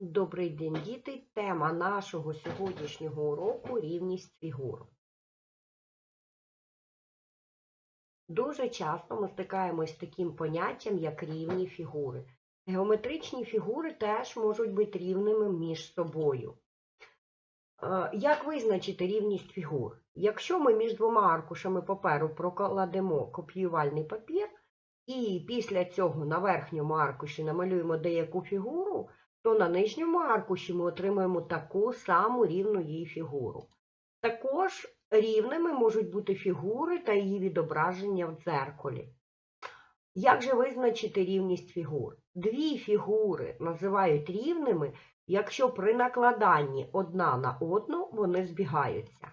Добрий день, діти! Тема нашого сьогоднішнього уроку рівність фігур. Дуже часто ми стикаємось з таким поняттям, як рівні фігури. Геометричні фігури теж можуть бути рівними між собою. Е, Як визначити рівність фігур? Якщо ми між двома аркушами паперу прокладемо копіювальний папір, і після цього на верхньому аркуші намалюємо деяку фігуру, то на нижньому аркуші ми отримаємо таку саму рівну її фігуру. Також рівними можуть бути фігури та її відображення в дзеркалі. Як же визначити рівність фігур? Дві фігури називають рівними, якщо при накладанні одна на одну вони збігаються.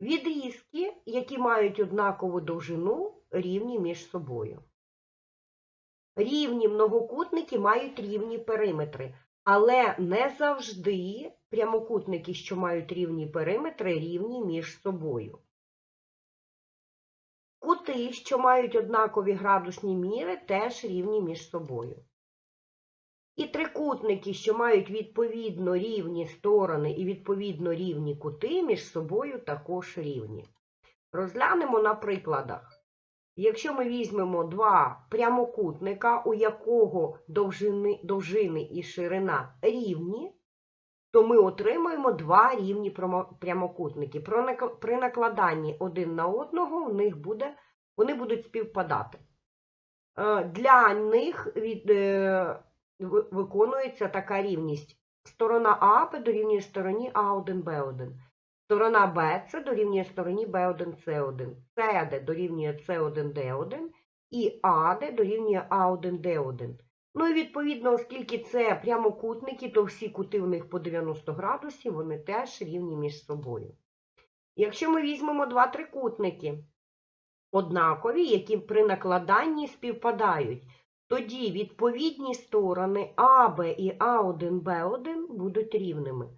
Відрізки, які мають однакову довжину, рівні між собою. Рівні многокутники мають рівні периметри, але не завжди прямокутники, що мають рівні периметри, рівні між собою. Кути, що мають однакові градусні міри, теж рівні між собою. І трикутники, що мають відповідно рівні сторони і відповідно рівні кути, між собою також рівні. Розглянемо на прикладах. Якщо ми візьмемо два прямокутника, у якого довжини, довжини і ширина рівні, то ми отримаємо два рівні прямокутники. При накладанні один на одного у них буде, вони будуть співпадати. Е, Для них від, е, виконується така рівність. Сторона А дорівнює стороні А1, Б1. Сторона Б це дорівнює стороні Б1, С1. СД дорівнює С1, Д1 і АД дорівнює А1, Д1. Ну і відповідно, оскільки це прямокутники, то всі кути в них по 90 градусів, вони теж рівні між собою. Якщо ми візьмемо два трикутники, однакові, які при накладанні співпадають, тоді відповідні сторони АБ і А1, Б1 будуть рівними.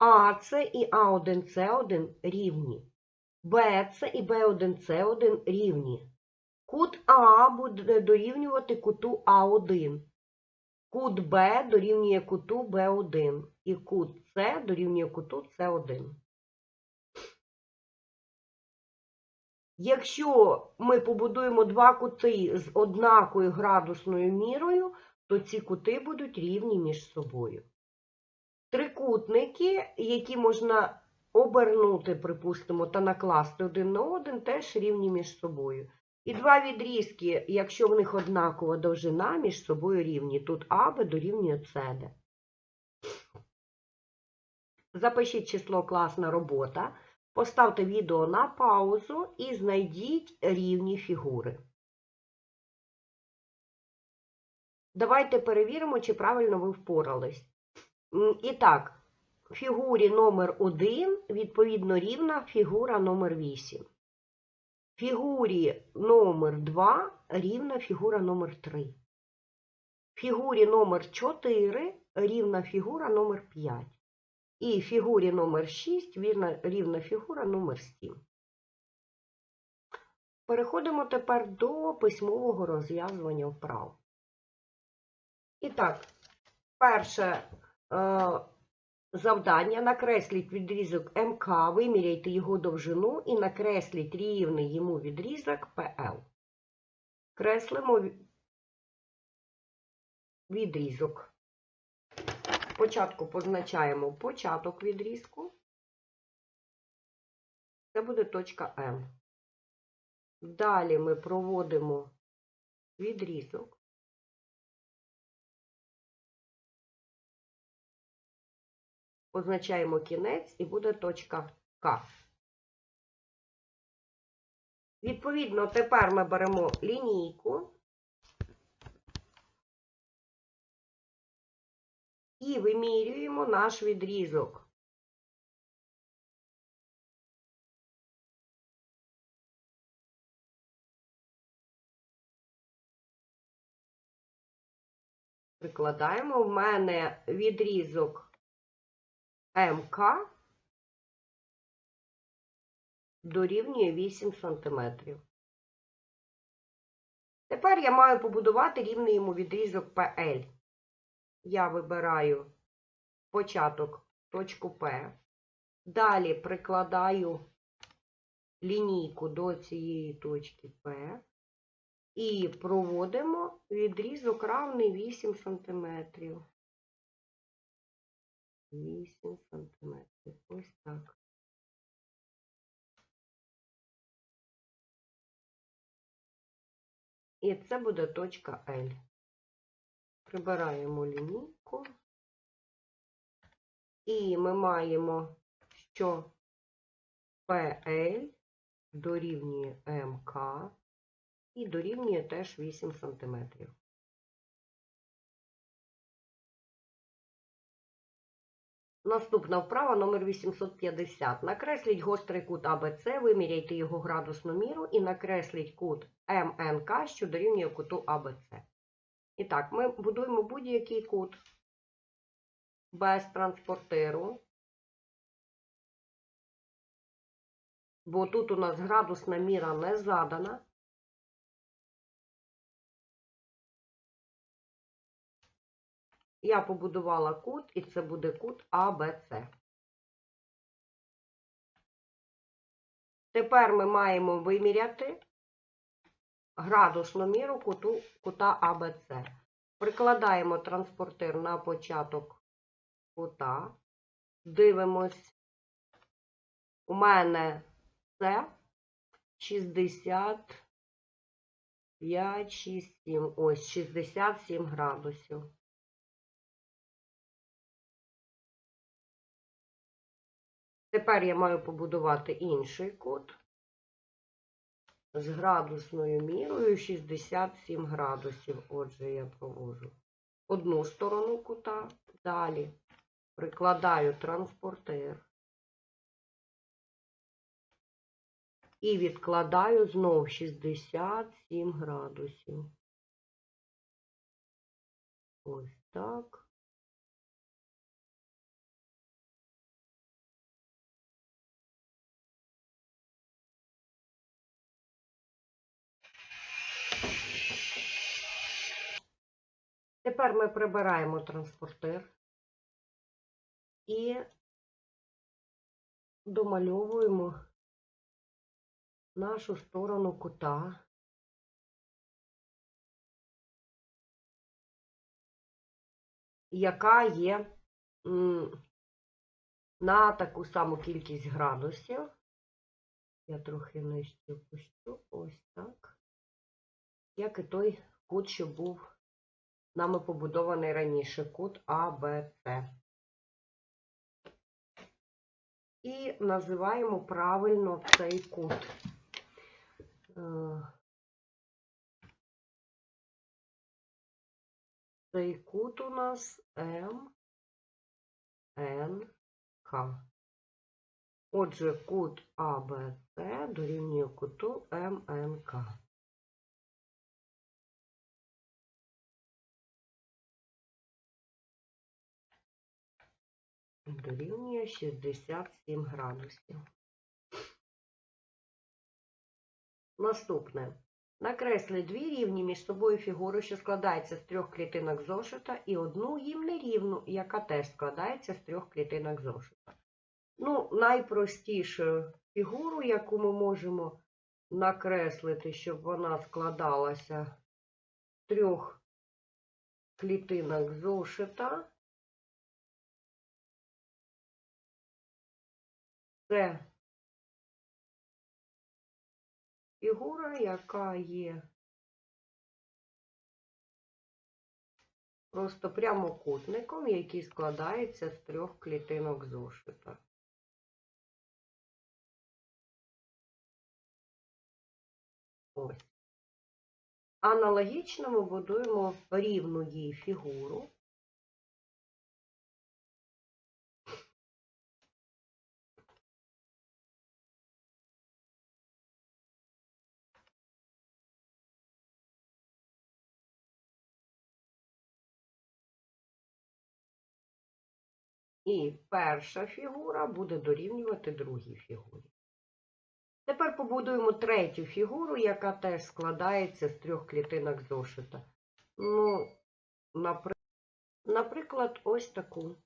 АС і А1С1 рівні. БС і Б1С1 рівні. Кут А буде дорівнювати куту А1. Кут Б дорівнює куту Б1. І кут С дорівнює куту С1. Якщо ми побудуємо два кути з однакою градусною мірою, то ці кути будуть рівні між собою. Трикутники, які можна обернути, припустимо, та накласти один на один, теж рівні між собою. І два відрізки, якщо в них однакова довжина, між собою рівні. Тут АБ дорівнює СД. Запишіть число класна робота, поставте відео на паузу і знайдіть рівні фігури. Давайте перевіримо, чи правильно ви впорались. І так, фігурі номер 1 відповідно рівна фігура номер 8. Фігурі номер 2 рівна фігура номер 3. Фігурі номер 4 рівна фігура номер 5. І фігурі номер 6 рівна фігура номер 7. Переходимо тепер до письмового розв'язування вправ. І так, перше завдання накресліть відрізок МК, виміряйте його довжину і накресліть рівний йому відрізок ПЛ. Креслимо відрізок. Спочатку позначаємо початок відрізку. Це буде точка М. Далі ми проводимо відрізок. Позначаємо кінець і буде точка К. Відповідно, тепер ми беремо лінійку і вимірюємо наш відрізок. Прикладаємо. В мене відрізок МК дорівнює 8 см. Тепер я маю побудувати рівний йому відрізок PL. я вибираю початок точку П. Далі прикладаю лінійку до цієї точки П і проводимо відрізок равний 8 см. 8 см. Ось так. І це буде точка L. Прибираємо лінійку. І ми маємо, що PL дорівнює МК і дорівнює теж 8 см. Наступна вправа номер 850. Накресліть гострий кут АБЦ, виміряйте його градусну міру і накресліть кут МНК, що дорівнює куту АБЦ. І так, ми будуємо будь-який кут без транспортиру. Бо тут у нас градусна міра не задана. Я побудувала кут, і це буде кут АБЦ. Тепер ми маємо виміряти градусну міру куту, кута АБЦ. Прикладаємо транспортир на початок кута. Дивимось. У мене це 65, 6, 7. Ось 67 градусів. Тепер я маю побудувати інший кут з градусною мірою 67 градусів. Отже, я провожу одну сторону кута, далі прикладаю транспортир і відкладаю знов 67 градусів. Ось так. Тепер ми прибираємо транспортир і домальовуємо нашу сторону кута. яка є на таку саму кількість градусів. Я трохи нижче опущу, ось так. Як і той кут, що був нами побудований раніше, кут АБЦ. І називаємо правильно цей кут. Е, Цей кут у нас М, Н, К. Отже, кут АБЦ дорівнює куту МНК. Дорівнює 67 градусів. Наступне. Накресли дві рівні між собою фігури, що складаються з трьох клітинок зошита, і одну їм нерівну, яка теж складається з трьох клітинок зошита. Ну, найпростішу фігуру, яку ми можемо накреслити, щоб вона складалася з трьох клітинок зошита, це фігура, яка є просто прямокутником, який складається з трьох клітинок зошита. Ось. Аналогічно ми будуємо рівну їй фігуру. І перша фігура буде дорівнювати другій фігурі. Тепер побудуємо третю фігуру, яка теж складається з трьох клітинок зошита. Ну, наприклад, ось таку.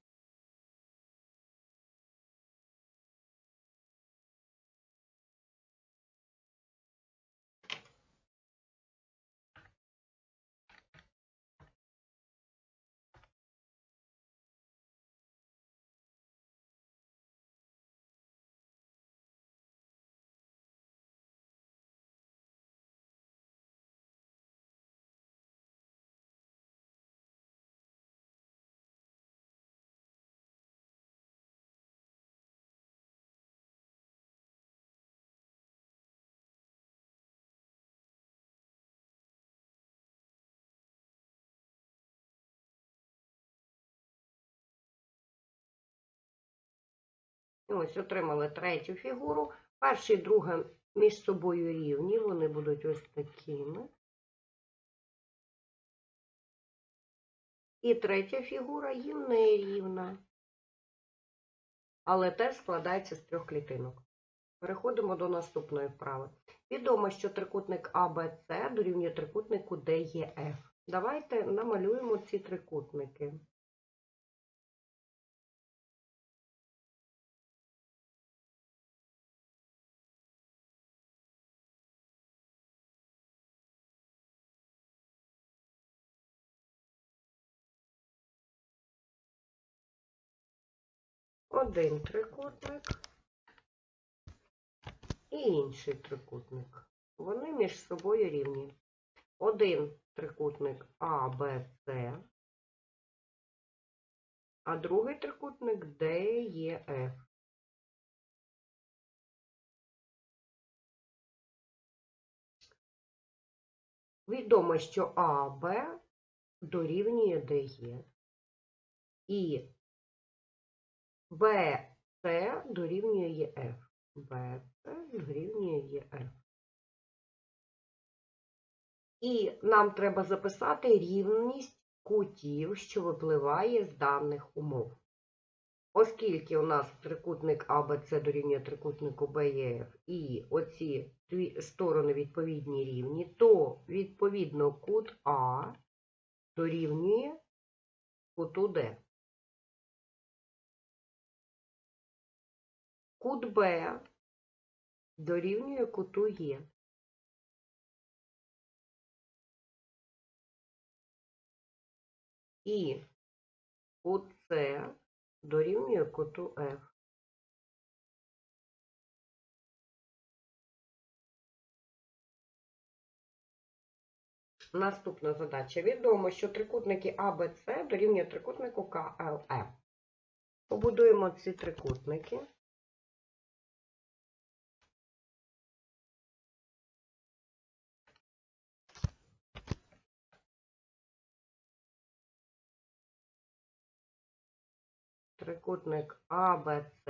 Ось отримали третю фігуру. Перше і друге між собою рівні, вони будуть ось такими. І третя фігура їм не рівна, але теж складається з трьох клітинок. Переходимо до наступної вправи. Відомо, що трикутник АБЦ дорівнює трикутнику DEF. Давайте намалюємо ці трикутники. Один трикутник і інший трикутник. Вони між собою рівні. Один трикутник АБЦ, а другий трикутник ДЕФ. Відомо, що АБ дорівнює ДЕ. І BC дорівнює ЄФ. BC дорівнює ЄФ. І нам треба записати рівність кутів, що випливає з даних умов. Оскільки у нас трикутник АБЦ дорівнює трикутнику БЕФ і оці дві сторони відповідні рівні, то відповідно кут А дорівнює куту Д. Кут Б дорівнює куту Е. І кут С дорівнює куту F. Наступна задача. Відомо, що трикутники АБЦ дорівнює трикутнику КЛМ. Побудуємо ці трикутники. Трикутник АБЦ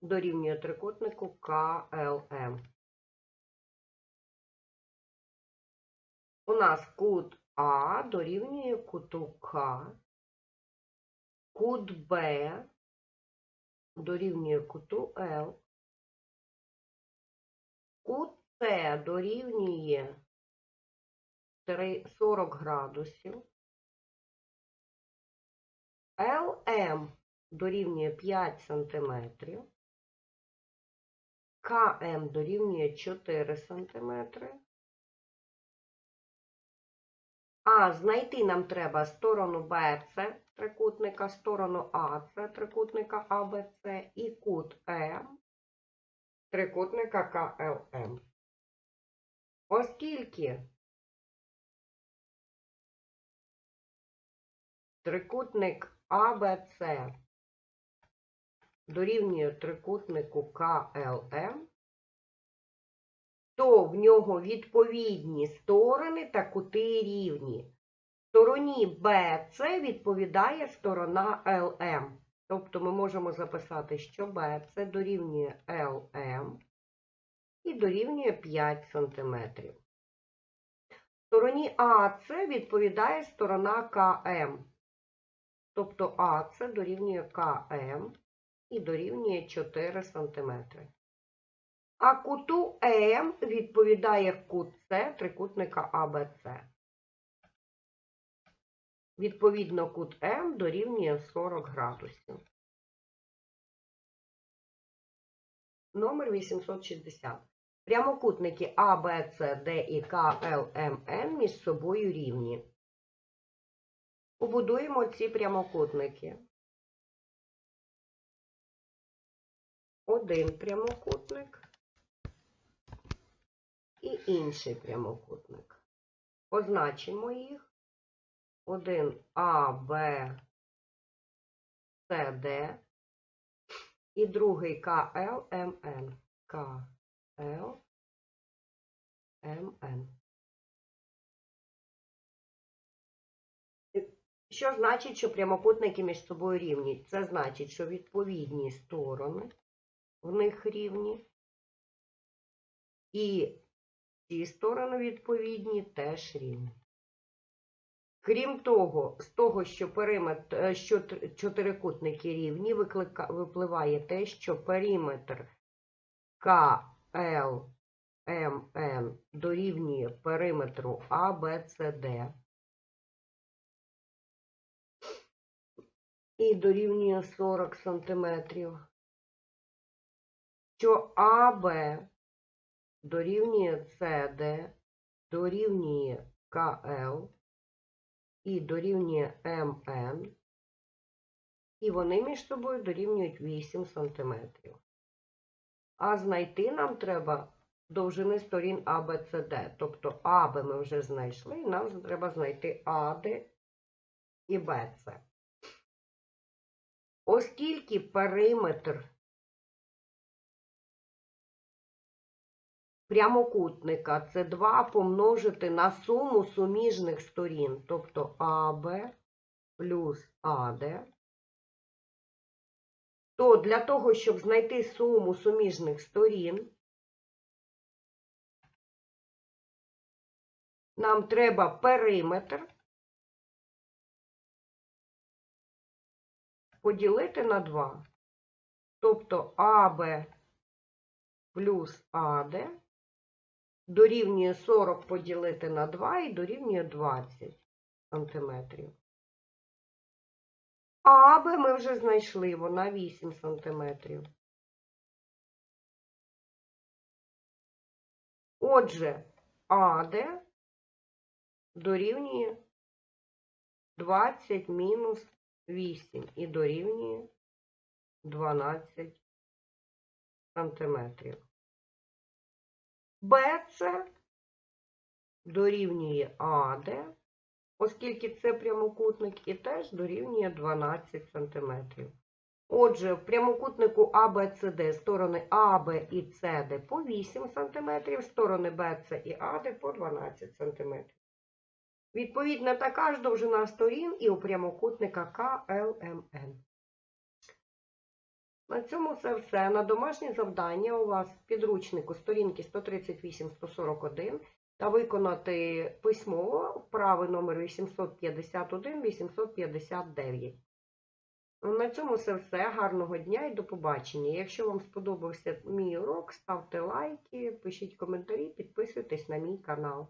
дорівнює трикутнику КЛМ. У нас кут А дорівнює куту К, кут Б дорівнює куту Л, кут С дорівнює 40 градусів. ЛМ дорівнює 5 см, КМ дорівнює 4 см, а знайти нам треба сторону БЦ трикутника, сторону АЦ трикутника АБЦ і кут М трикутника КЛМ. Оскільки трикутник АБЦ дорівнює трикутнику КЛМ, то в нього відповідні сторони та кути рівні. Стороні БЦ відповідає сторона ЛМ. Тобто ми можемо записати, що БЦ дорівнює ЛМ і дорівнює 5 см. Стороні АЦ відповідає сторона КМ. Тобто АЦ дорівнює КМ і дорівнює 4 см. А куту М відповідає кут С трикутника АБЦ. Відповідно, кут М дорівнює 40 градусів. Номер 860. Прямокутники А, Б, С, Д і К, Л, М, Н між собою рівні. Побудуємо ці прямокутники. Один прямокутник і інший прямокутник. Позначимо їх. Один А, Б, С, Д і другий КЛ, МН. КЛ, МН. Що значить, що прямокутники між собою рівні? Це значить, що відповідні сторони в них рівні. І ці сторони відповідні теж рівні. Крім того, з того, що периметр, е, що чотирикутники рівні, виклика, випливає те, що периметр КЛ МН дорівнює периметру АБЦД і дорівнює 40 сантиметрів. Що АБ дорівнює СД, дорівнює КЛ і дорівнює МН, і вони між собою дорівнюють 8 см. А знайти нам треба довжини сторін ABCD. Тобто АБ ми вже знайшли, і нам треба знайти АД і БЦ. Оскільки периметр прямокутника це 2 помножити на суму суміжних сторін, тобто АБ плюс АД, то для того, щоб знайти суму суміжних сторін, нам треба периметр поділити на 2. Тобто АБ плюс АД дорівнює 40 поділити на 2 і дорівнює 20 сантиметрів. А АБ ми вже знайшли, вона 8 сантиметрів. Отже, АД дорівнює 20 мінус 8 і дорівнює 12 сантиметрів. БЦ дорівнює АД, оскільки це прямокутник, і теж дорівнює 12 сантиметрів. Отже, в прямокутнику АБЦД сторони АБ і СД по 8 см, сторони БЦ і АД по 12 см. Відповідно, така ж довжина сторін і у прямокутника КЛМН. На цьому це все. На домашнє завдання у вас в підручнику сторінки 138-141 та виконати письмово вправи номер 851-859. На цьому це все. Гарного дня і до побачення. Якщо вам сподобався мій урок, ставте лайки, пишіть коментарі, підписуйтесь на мій канал.